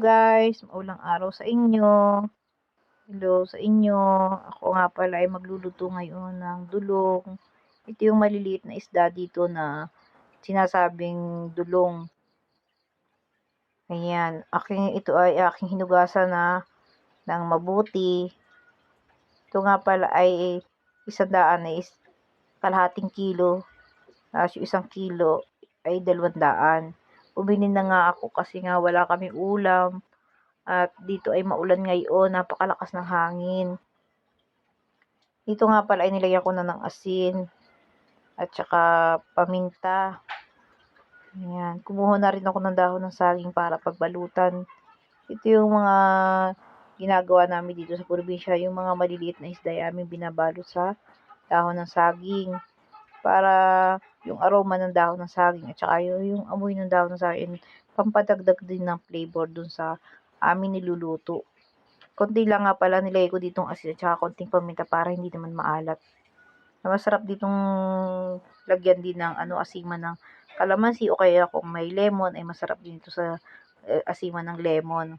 guys, maulang araw sa inyo. Hello sa inyo. Ako nga pala ay magluluto ngayon ng dulong. Ito yung maliliit na isda dito na sinasabing dulong. Ayan, aking ito ay aking hinugasan na ng mabuti. Ito nga pala ay isang daan na is kalahating kilo. Tapos yung isang kilo ay dalawang daan. Bumili na nga ako kasi nga wala kaming ulam. At dito ay maulan ngayon, napakalakas ng hangin. Dito nga pala ay nilagyan ko na ng asin at saka paminta. Ayan. Kumuha na rin ako ng dahon ng saging para pagbalutan. Ito yung mga ginagawa namin dito sa probinsya. Yung mga maliliit na isda ay aming binabalot sa dahon ng saging. Para yung aroma ng dahon ng saging at saka yung, yung amoy ng dahon ng saging pampadagdag din ng flavor dun sa amin niluluto. Konti lang nga pala nilagay ko ditong asin at saka konting paminta para hindi naman maalat. Masarap ditong lagyan din ng ano asiman ng kalamansi o kaya kung may lemon ay masarap din ito sa uh, asiman ng lemon.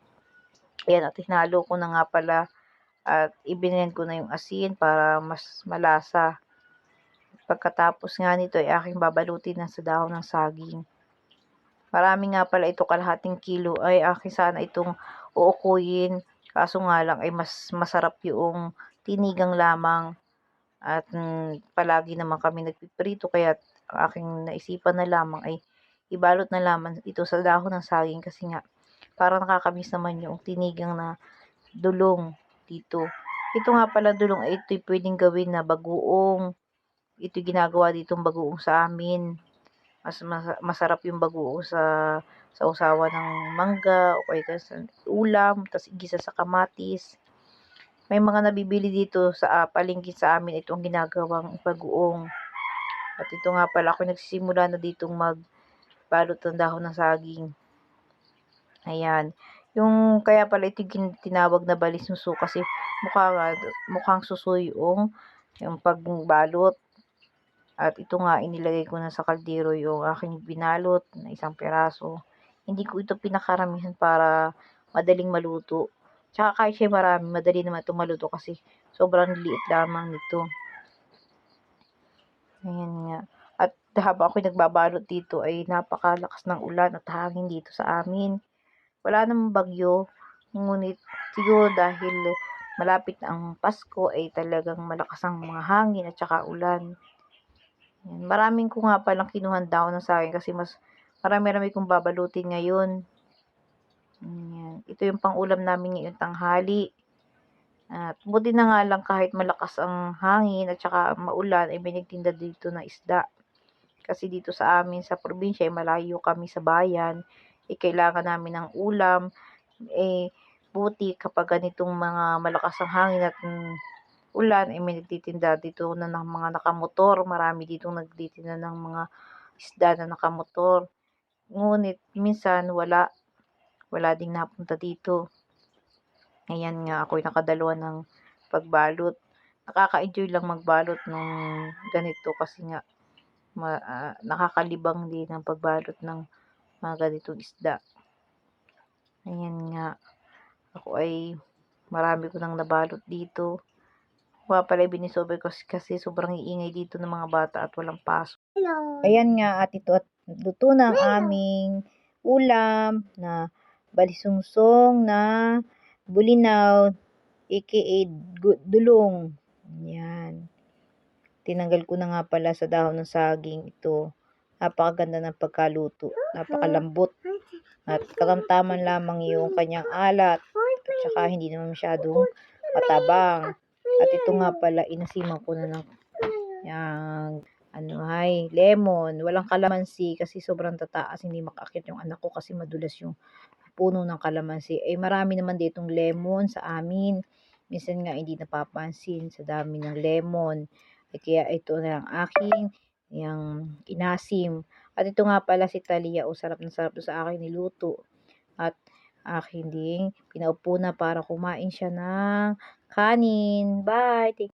Ayan at hinalo ko na nga pala at ibinend ko na yung asin para mas malasa. Pagkatapos nga nito ay aking babalutin na sa dahon ng saging. Marami nga pala ito kalahating kilo ay akin sana itong uukuyin. Kaso nga lang ay mas masarap yung tinigang lamang. At mm, palagi naman kami nagpiprito kaya aking naisipan na lamang ay ibalot na lamang ito sa dahon ng saging kasi nga para nakakamiss naman yung tinigang na dulong dito. Ito nga pala dulong ay ito'y pwedeng gawin na bagoong. Ito ginagawa ditong bagoong sa amin mas, masarap yung bagoong sa sa usawa ng mangga o kaya sa ulam, tapos igisa sa kamatis. May mga nabibili dito sa uh, palengke sa amin itong ginagawang bagoong. At ito nga pala ako nagsisimula na ditong magbalot ng dahon ng saging. Ayan. Yung kaya pala ito tinawag na balisuso kasi mukha, mukhang suso yung, yung pagbalot. At ito nga, inilagay ko na sa kaldero yung aking binalot na isang peraso. Hindi ko ito pinakaramihan para madaling maluto. Tsaka kahit siya marami, madali naman ito maluto kasi sobrang liit lamang nito. Ayan nga. At habang ako nagbabalot dito ay napakalakas ng ulan at hangin dito sa amin. Wala namang bagyo. Ngunit siguro dahil malapit ang Pasko ay talagang malakas ang mga hangin at saka ulan. Yan. Maraming ko nga palang kinuhan daw na sa akin kasi mas marami-rami kong babalutin ngayon. Yan. Ito yung pang-ulam namin ngayon tanghali. At buti na nga lang kahit malakas ang hangin at saka maulan ay may nagtinda dito na isda. Kasi dito sa amin sa probinsya ay malayo kami sa bayan. Eh kailangan namin ng ulam. Eh buti kapag ganitong mga malakas ang hangin at mm, ulan, eh, may nagtitinda dito na ng mga nakamotor. Marami dito nagtitinda ng mga isda na nakamotor. Ngunit minsan wala. Wala ding napunta dito. Ayan nga, ako'y nakadalawa ng pagbalot. Nakaka-enjoy lang magbalot nung ganito kasi nga ma, uh, nakakalibang din ang pagbalot ng mga ganitong isda. Ayan nga. Ako ay marami ko nang nabalot dito. Kuha pala binisobe ko kasi sobrang iingay dito ng mga bata at walang pasok. Hello. Ayan nga at ito at luto na ang aming ulam na balisungsong na bulinaw aka dulong. Yan. Tinanggal ko na nga pala sa dahon ng saging ito. Napakaganda ng pagkaluto. Napakalambot. At katamtaman lamang yung kanyang alat. At saka hindi naman masyadong matabang. At ito nga pala, inasiman ko na ng yung, ano hay, lemon. Walang kalamansi kasi sobrang tataas. Hindi makakit yung anak ko kasi madulas yung puno ng kalamansi. Eh marami naman ditong lemon sa amin. Minsan nga hindi napapansin sa dami ng lemon. Eh, kaya ito na ang aking yung inasim. At ito nga pala si Talia. O sarap na sarap sa akin niluto. At aking ding pinaupo na para kumain siya ng kanin. Bye!